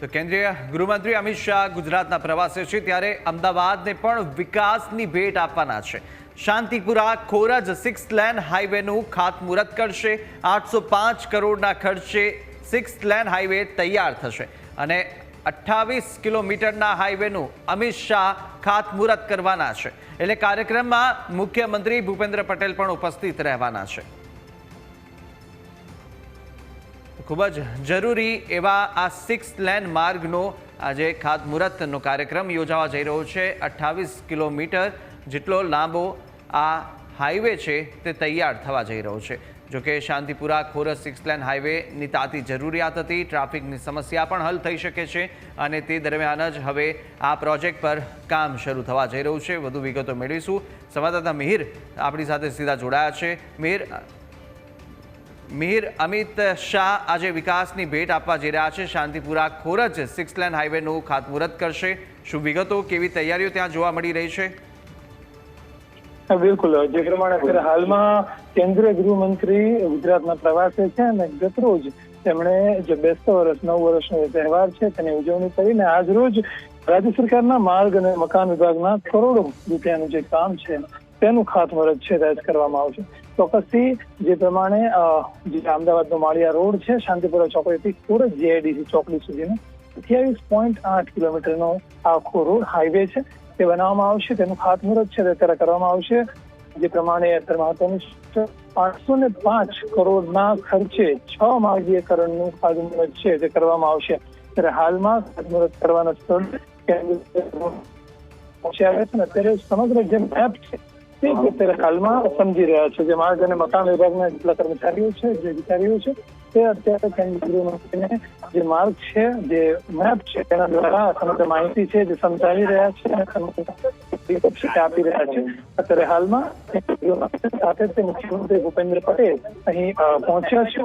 તો કેન્દ્રીય ગૃહમંત્રી અમિત શાહ ગુજરાતના પ્રવાસે છે ત્યારે અમદાવાદને પણ વિકાસની ભેટ આપવાના છે. શાંતિપુરા ખોરજ સિક્સ લેન હાઈવેનું ખાતમુહૂર્ત કરશે. આઠસો પાંચ કરોડના ખર્ચે સિક્સ લેન હાઈવે તૈયાર થશે. અને અઠ્ઠાવીસ કિલોમીટરના હાઈવેનું અમિત શાહ ખાતમુહૂર્ત કરવાના છે. એટલે કાર્યક્રમમાં મુખ્યમંત્રી ભૂપેન્દ્ર પટેલ પણ ઉપસ્થિત રહેવાના છે. ખૂબ જ જરૂરી એવા આ સિક્સ લેન માર્ગનો આજે ખાતમુહૂર્તનો કાર્યક્રમ યોજાવા જઈ રહ્યો છે. અઠ્ઠાવીસ કિલોમીટર જેટલો લાંબો આ હાઈવે છે તે તૈયાર થવા જઈ રહ્યો છે. જોકે શાંતિપુરા ખોરસ સિક્સ લેન હાઈવેની તાતી જરૂરિયાત હતી. ટ્રાફિકની સમસ્યા પણ હલ થઈ શકે છે અને તે દરમિયાન જ હવે આ પ્રોજેક્ટ પર કામ શરૂ થવા જઈ રહ્યું છે. વધુ વિગતો મેળવીશું. સંવાદદાતા મિહિર આપણી સાથે સીધા જોડાયા છે. મિહિર મિહિર અમિત શાહ આજે વિકાસની ભેટ આપવા જઈ રહ્યા છે. શાંતિપુરા ખોરજ સિક્સ લેન હાઈવેનું ખાતમુહૂર્ત કરશે. શું વિગતો, કેવી તૈયારીઓ ત્યાં જોવા મળી રહી છે? બિલકુલ. જે પ્રમાણે અત્યારે હાલમાં કેન્દ્રીય ગૃહમંત્રી ગુજરાતના પ્રવાસે છે અને ગતરોજ તેમણે જે બેસતો વર્ષ, નવ વર્ષનો તહેવાર છે, તેની ઉજવણી કરીને આજ રોજ રાજ્ય સરકારના માર્ગ અને મકાન વિભાગના કરોડો રૂપિયાનું જે કામ છે, તેનું ખાતમુહૂર્ત છે, તે કરવામાં આવશે. ચોક્કસથી જે પ્રમાણે જે અમદાવાદનો માળિયા રોડ છે શાંતિપુરા ચોકડીથી સુરત જીઆઈડીસી ચોકડી સુધીનો, અઠ્યાવીસ પોઈન્ટ આઠ કિલોમીટરનો આખો રોડ હાઈવે છે. તે બનાવવામાં આવશે, તેનું ખાતમુહૂર્ત છે અત્યારે કરવામાં આવશે. જે પ્રમાણે અત્યારે મહત્વનું પાંચસો ને પાંચ કરોડના ખર્ચે છ માર્ગીયકરણનું ખાતમુહૂર્ત છે, તે કરવામાં આવશે. ત્યારે હાલમાં ખાતમુહૂર્ત કરવાનો સ્થળ અત્યારે સમગ્ર જે મેપ છે તે અત્યારે હાલમાં સમજી રહ્યા છે, જે માર્ગ અને મકાન વિભાગના જેટલા કર્મચારીઓ છે, જે અધિકારીઓ છે, તે અત્યારે કેન્દ્રીય જે માર્ગ છે, જે મેપ છે, તેના દ્વારા સમગ્ર માહિતી છે, જે સમજાવી રહ્યા છે આપી રહ્યા છે. અત્યારે હાલમાં સાથે તે મુખ્યમંત્રી ભૂપેન્દ્ર પટેલ અહીં પહોંચ્યા છે.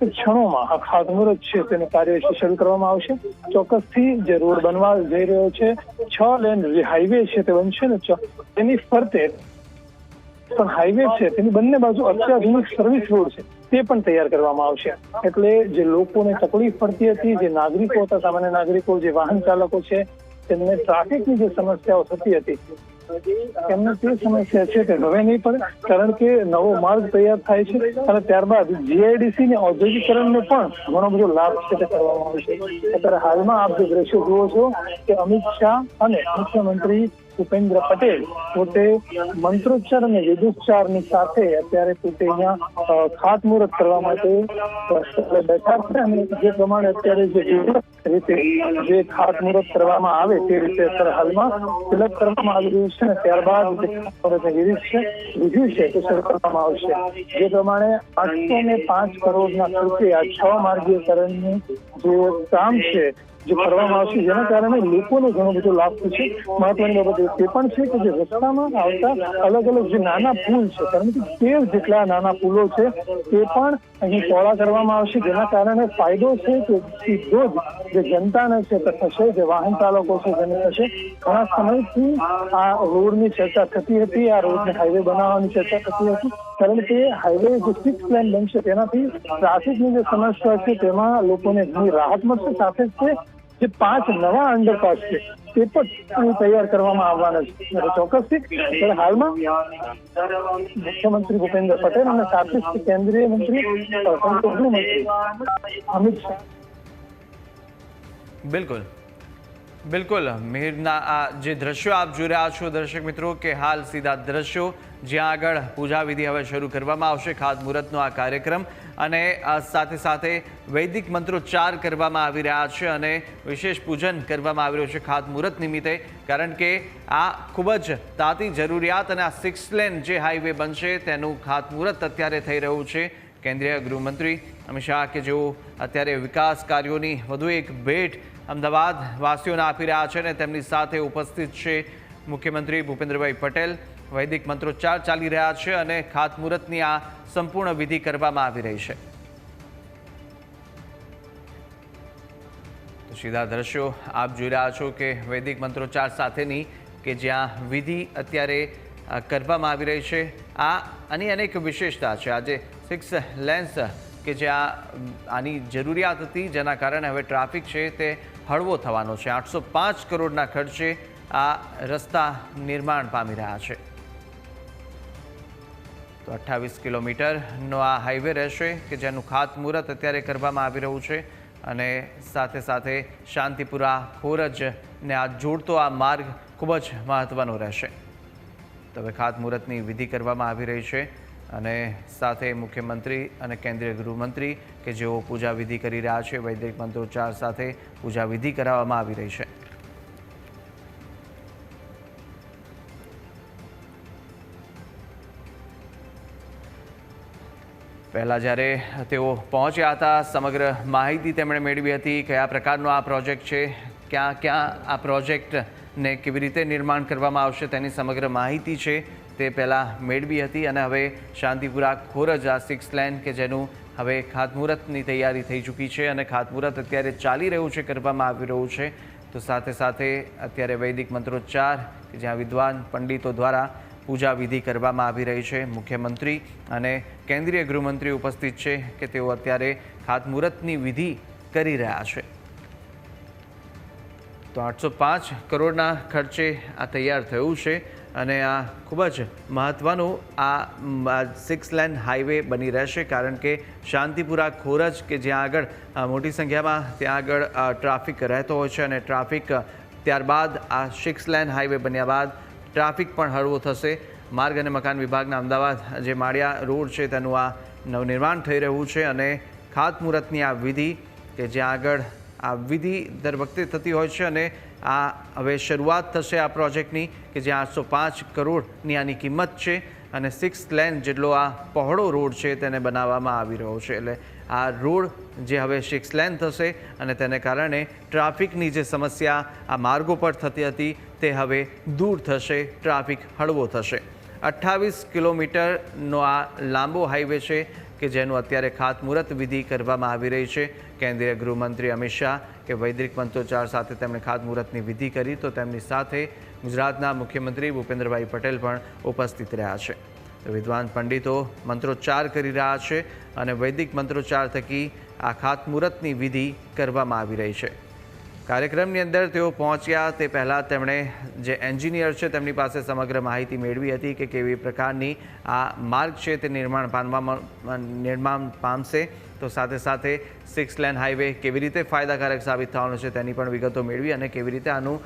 ક્ષણોમાં આ ખાતમુહૂર્ત છે, તેનું કાર્ય શરૂ કરવામાં આવશે. ચોક્કસથી જે રોડ બનવા જઈ રહ્યો છે, છ લેન જે હાઈવે છે તે બનશે ને તેની ફરતે પણ હાઈવે છે, તેની બંને બાજુ અત્યાધુનિક સર્વિસ રોડ છે, તે પણ તૈયાર કરવામાં આવશે. એટલે જે લોકોને તકલીફ પડતી હતી, જે નાગરિકો હતા, સામાન્ય નાગરિકો, જે વાહન ચાલકો છે, તેમને ટ્રાફિકની જે સમસ્યાઓ થતી હતી, તેમને તે સમસ્યા છે તે હવે નહીં પડે, કારણ કે નવો માર્ગ તૈયાર થાય છે, અને ત્યારબાદ જીઆઈડીસી ને ઔદ્યોગિકરણને પણ ઘણો બધો લાભ છે તે કરવામાં આવશે. અત્યારે હાલમાં આપ જે દ્રશ્યો જુઓ છો કે અમિત શાહ અને મુખ્યમંત્રી ભૂપેન્દ્ર પટેલ પોતે મંત્રોચ્ચાર અને વિદુચ્ચારની સાથે અત્યારે પોતે અહીંયા ખાતમુહૂર્ત કરવા માટે બેઠા છે અને જે પ્રમાણે અત્યારે જે રીતે જે ખાતમુહૂર્ત કરવામાં આવે તે રીતે અત્યારે હાલમાં સિલેક્ટ કરવામાં આવી રહ્યું છે અને ત્યારબાદ વિધિ છે વિધિ છે તે શરૂ કરવામાં આવશે. જે પ્રમાણે આઠસો ને પાંચ કરોડના ખર્ચે આ છ માર્ગીયકરણનું જે કામ છે જે કરવામાં આવશે જેના કારણે લોકોને ઘણો બધો લાભ થશે. મહત્વની બાબત તે પણ છે કે જે રસ્તામાં આવતા અલગ અલગ જે નાના પુલ છે, કારણ કે તેર જેટલા નાના પુલો છે, તે પણ અહીં પહોળા કરવામાં આવશે. જેના કારણે ફાયદો છે કે સીધો જ જે જનતાને છે તે થશે, જે વાહન ચાલકો છે તેને થશે. ઘણા સમયથી આ રોડની ચર્ચા થતી હતી, આ રોડને હાઈવે બનાવવાની ચર્ચા થતી હતી. કારણ કે હાઈવે જે સિક્સ પ્લેન બનશે તેનાથી ટ્રાફિકની જે સમસ્યા છે તેમાં લોકોને ઘણી રાહત મળશે. સાથે જ જે પાંચ નવા અંડરપાસ છે તે પણ તૈયાર કરવામાં આવવાના છે. ચોક્કસથી હાલમાં મુખ્યમંત્રી ભૂપેન્દ્ર પટેલ અને સાથે કેન્દ્રીય મંત્રી અ, સંસદીય મંત્રી અમિત શાહ. બિલકુલ. બિલકુલ. મિહિરના આ જે દ્રશ્યો આપ જોઈ રહ્યા છો દર્શક મિત્રો કે હાલ સીધા દ્રશ્યો જ્યાં આગળ પૂજા વિધિ હવે શરૂ કરવામાં આવશે, ખાતમુહૂર્તનો આ કાર્યક્રમ. અને સાથે સાથે વૈદિક મંત્રોચ્ચાર કરવામાં આવી રહ્યા છે અને વિશેષ પૂજન કરવામાં આવી રહ્યું છે ખાતમુહૂર્ત નિમિત્તે. કારણ કે આ ખૂબ જ તાતી જરૂરિયાત અને આ સિક્સ લેન જે હાઈવે બનશે તેનું ખાતમુહૂર્ત અત્યારે થઈ રહ્યું છે. કેન્દ્રીય ગૃહમંત્રી અમિત શાહ કે જેઓ અત્યારે વિકાસ કાર્યોની વધુ એક ભેટ અમદાવાદ વાસીઓને આપી રહ્યા છે અને તેમની સાથે ઉપસ્થિત છે મુખ્યમંત્રી ભૂપેન્દ્રભાઈ પટેલ, વૈદિક મંત્રોચ્ચાર ચાલી રહ્યા છે અને ખાતમુહૂર્તની આ સંપૂર્ણ વિધિ કરવામાં આવી રહી છે. સીધા દ્રશ્યો આપ જોઈ રહ્યા છો કે વૈદિક મંત્રોચ્ચાર સાથેની કે જ્યાં વિધિ અત્યારે કરવામાં આવી રહી છે. આ આની અનેક વિશેષતા છે. આજે સિક્સ લેન્સ કે જે આ, આની જરૂરિયાત હતી, જેના કારણે હવે ટ્રાફિક છે તે હળવો થવાનો છે. આઠસો પાંચ કરોડના ખર્ચે આ રસ્તા નિર્માણ પામી રહ્યા છે. તો અઠ્ઠાવીસ કિલોમીટરનો આ હાઈવે રહેશે કે જેનું ખાતમુહૂર્ત અત્યારે કરવામાં આવી રહ્યું છે અને સાથે સાથે શાંતિપુરા ખોરજને આ જોડતો આ માર્ગ ખૂબ જ મહત્ત્વનો રહેશે. તો હવે ખાતમુહૂર્તની વિધિ કરવામાં આવી રહી છે. અને સાથે મુખ્યમંત્રી અને કેન્દ્રીય ગૃહમંત્રી કે જેઓ પૂજા વિધિ કરી રહ્યા છે, વૈદિક મંત્રોચ્ચાર સાથે પૂજા વિધિ કરાવવામાં આવી રહી છે. પહેલાં જ્યારે તેઓ પહોંચ્યા હતા, સમગ્ર માહિતી તેમણે મેળવી હતી કયા પ્રકારનો આ પ્રોજેક્ટ છે. ક્યાં ક્યાં આ પ્રોજેક્ટને કેવી રીતે નિર્માણ કરવામાં આવશે તેની સમગ્ર માહિતી છે. તે પહેલાં મેળવી હતી અને હવે શાંતિપુરા ખોરજ આ સિક્સ લેન કે જેનું હવે ખાતમુહૂર્તની તૈયારી થઈ ચૂકી છે અને ખાતમુહૂર્ત અત્યારે ચાલી રહ્યું છે, કરવામાં આવી રહ્યું છે. તો સાથે સાથે અત્યારે વૈદિક મંત્રોચ્ચાર કે જ્યાં વિદ્વાન પંડિતો દ્વારા પૂજા વિધિ કરવામાં આવી રહી છે. મુખ્યમંત્રી અને કેન્દ્રીય ગૃહમંત્રી ઉપસ્થિત છે કે તેઓ અત્યારે ખાતમુહૂર્તની વિધિ કરી રહ્યા છે. તો આઠસો પાંચ કરોડના ખર્ચે આ તૈયાર થયું છે. અને આ ખૂબ જ મહત્ત્વનું આ સિક્સ લેન હાઈવે બની રહેશે, કારણ કે શાંતિપુરા ખોરજ કે જ્યાં આગળ મોટી સંખ્યામાં ત્યાં આગળ ટ્રાફિક રહેતો હોય છે અને ટ્રાફિક ત્યારબાદ આ સિક્સ લેન હાઈવે બન્યા બાદ ટ્રાફિક પણ હળવો થશે. માર્ગ અને મકાન વિભાગના અમદાવાદ, જે માળિયા રોડ છે, તેનું આ નવનિર્માણ થઈ રહ્યું છે અને ખાતમુહૂર્તની આ વિધિ કે જ્યાં આગળ આ વિધિ દર વખતે થતી હોય છે અને આ હવે શરૂઆત થશે આ પ્રોજેક્ટની કે જ્યાં આઠસો પાંચ કરોડની આની કિંમત છે અને સિક્સ લેન જેટલો આ પહોળો રોડ છે તેને બનાવવામાં આવી રહ્યો છે. એટલે આ રોડ જે હવે સિક્સ લેન થશે અને તેને કારણે ટ્રાફિકની જે સમસ્યા આ માર્ગો પર થતી હતી તે હવે દૂર થશે, ટ્રાફિક હળવો થશે. અઠ્ઠાવીસ કિલોમીટરનો આ લાંબો હાઈવે છે કે જેનું અત્યારે ખાતમુહૂર્ત વિધિ કરવામાં આવી રહી છે. કેન્દ્રીય ગૃહમંત્રી અમિત શાહ કે વૈદિક મંત્રોચ્ચાર સાથે તેમણે ખાતમુહૂર્તની વિધિ કરી, તો તેમની સાથે ગુજરાતના મુખ્યમંત્રી ભૂપેન્દ્રભાઈ પટેલ પણ ઉપસ્થિત રહ્યા છે. વિદ્વાન પંડિતો મંત્રોચ્ચાર કરી રહ્યા છે અને વૈદિક મંત્રોચ્ચાર થકી આ ખાતમુહૂર્તની વિધિ કરવામાં આવી રહી છે. કાર્યક્રમની અંદર તેઓ પહોંચ્યા તે પહેલાં તેમણે જે એન્જિનિયર છે તેમની પાસે સમગ્ર માહિતી મેળવી હતી કે કેવી પ્રકારની આ માર્ગ છે તે નિર્માણ પામવામાં, નિર્માણ પામશે. તો સાથે સાથે સિક્સ લેન હાઈવે કેવી રીતે ફાયદાકારક સાબિત થવાનું છે તેની પણ વિગતો મેળવી અને કેવી રીતે આનું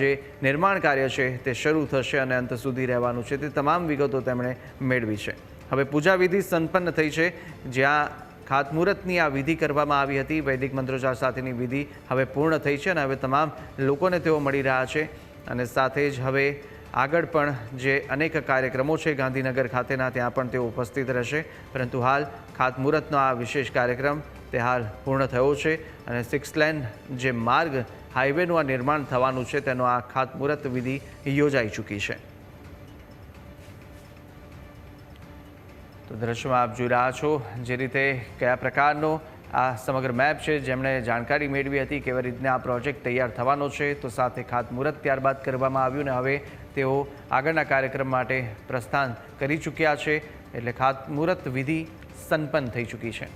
જે નિર્માણ કાર્ય છે તે શરૂ થશે અને અંત સુધી રહેવાનું છે તે તમામ વિગતો તેમણે મેળવી છે. હવે પૂજા વિધિ સંપન્ન થઈ છે. જ્યાં ખાતમુહૂર્તની આ વિધિ કરવામાં આવી હતી. વૈદિક મંત્રોચ્ચાર સાથેની વિધિ હવે પૂર્ણ થઈ છે અને હવે તમામ લોકોને તેઓ મળી રહ્યા છે. અને સાથે જ હવે આગળ પણ જે અનેક કાર્યક્રમો છે ગાંધીનગર ખાતેના, ત્યાં પણ તેઓ ઉપસ્થિત રહેશે. પરંતુ હાલ ખાતમુહૂર્તનો આ વિશેષ કાર્યક્રમ તે હાલ પૂર્ણ થયો છે અને સિક્સ લેન જે માર્ગ હાઈવેનું આ નિર્માણ થવાનું છે, તેનો આ ખાતમુહૂર્ત વિધિ યોજાઈ ચૂકી છે. તો દ્રશ્યમાં આપ જોઈ રહ્યા છો જે રીતે કયા પ્રકારનો આ સમગ્ર મેપ છે, જેમણે જાણકારી મેળવી હતી કેવી રીતના આ પ્રોજેક્ટ તૈયાર થવાનો છે, તો સાથે ખાતમુહૂર્ત ત્યારબાદ કરવામાં આવ્યું ને હવે તેઓ આગળના કાર્યક્રમ માટે પ્રસ્થાન કરી ચૂક્યા છે, એટલે ખાતમુહૂર્ત વિધિ સંપન્ન થઈ ચૂકી છે.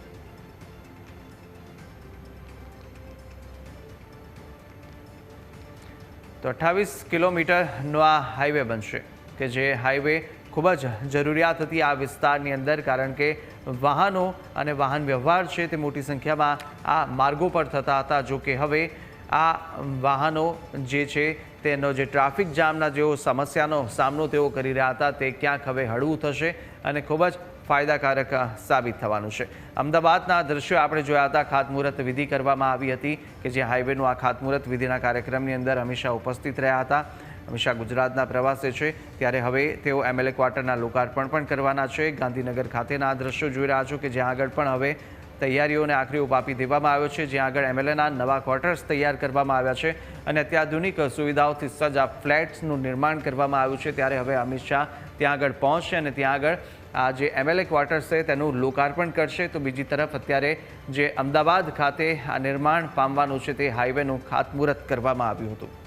તો અઠ્ઠાવીસ કિલોમીટરનો આ હાઈવે બનશે, કે જે હાઈવે ખૂબ જ જરૂરિયાત હતી આ વિસ્તારની અંદર, કારણ કે વાહનો અને વાહન વ્યવહાર છે તે મોટી સંખ્યામાં આ માર્ગો પર થતા હતા. જો કે હવે આ વાહનો જે છે તેનો જે ટ્રાફિક જામના જેઓ સમસ્યાનો સામનો તેઓ કરી રહ્યા હતા, તે ક્યાંક હવે હળવું થશે અને ખૂબ જ ફાયદાકારક સાબિત થવાનું છે. અમદાવાદના દ્રશ્યો આપણે જોયા હતા. ખાતમુહૂર્ત વિધિ કરવામાં આવી હતી કે જે હાઈવેનું આ ખાતમુહૂર્ત વિધિના કાર્યક્રમની અંદર હંમેશા ઉપસ્થિત રહ્યા હતા. હંમેશા ગુજરાતના પ્રવાસે છે. ત્યારે હવે તેઓ એમએલએ ક્વાર્ટરના લોકાર્પણ પણ કરવાના છે. ગાંધીનગર ખાતેના આ દ્રશ્યો જોઈ રહ્યા છો કે જ્યાં આગળ પણ હવે તૈયારીઓને આખરી ઓપ આપી દેવામાં આવ્યો છે. જ્યાં આગળ એમએલએના નવા ક્વાર્ટર્સ તૈયાર કરવામાં આવ્યા છે અને અત્યાધુનિક સુવિધાઓથી સજ્જ આ ફ્લેટ્સનું નિર્માણ કરવામાં આવ્યું છે. ત્યારે હવે અમિત શાહ ત્યાં આગળ પહોંચશે અને ત્યાં આગળ આ જે એમએલએ ક્વાર્ટર્સ છે તેનું લોકાર્પણ કરશે. તો બીજી તરફ અત્યારે જે અમદાવાદ ખાતે આ નિર્માણ પામવાનું છે તે હાઈવેનું ખાતમુહૂર્ત કરવામાં આવ્યું હતું.